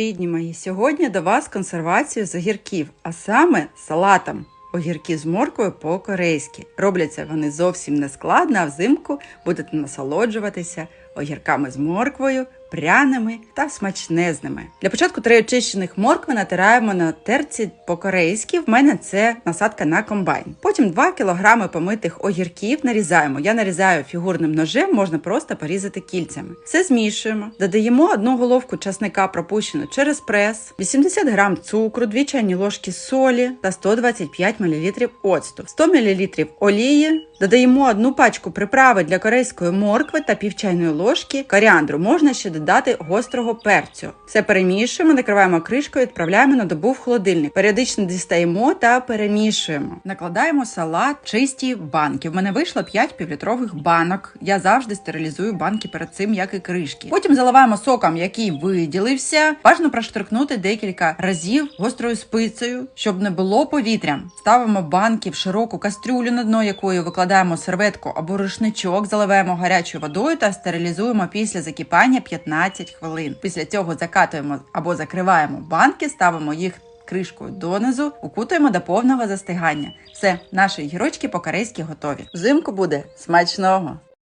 Рідні мої, сьогодні до вас консервацію з огірків, а саме салатом. Огірки з морквою по-корейськи. Робляться вони зовсім не складно, а взимку будете насолоджуватися огірками з морквою, пряними та смачнезними. Для початку три очищених моркви натираємо на терці по-корейськи. В мене це насадка на комбайн. Потім 2 кг помитих огірків нарізаємо. Я нарізаю фігурним ножем, можна просто порізати кільцями. Все змішуємо. Додаємо одну головку часника пропущену через прес, 80 г цукру, 2 чайні ложки солі та 125 мл оцту, 100 мл олії. Додаємо одну пачку приправи для корейської моркви та пів чайної ложки коріандру. Можна ще додати гострого перцю. Все перемішуємо, накриваємо кришкою, відправляємо на добу в холодильник. Періодично дістаємо та перемішуємо. Накладаємо салат в чисті банки. В мене вийшло 5 півлітрових банок. Я завжди стерилізую банки перед цим, як і кришки. Потім заливаємо соком, який виділився. Бажано проштрикнути декілька разів гострою спицею, щоб не було повітря. Ставимо банки в широку кастрюлю, на дно якої викладаємо серветку або рушничок, заливаємо гарячою водою та стерилізуємо після закипання 15 хвилин. Після цього закатуємо або закриваємо банки, ставимо їх. Кришкою донизу укутуємо до повного застигання. Все, наші гірочки по-корейськи готові. Взимку буде смачного!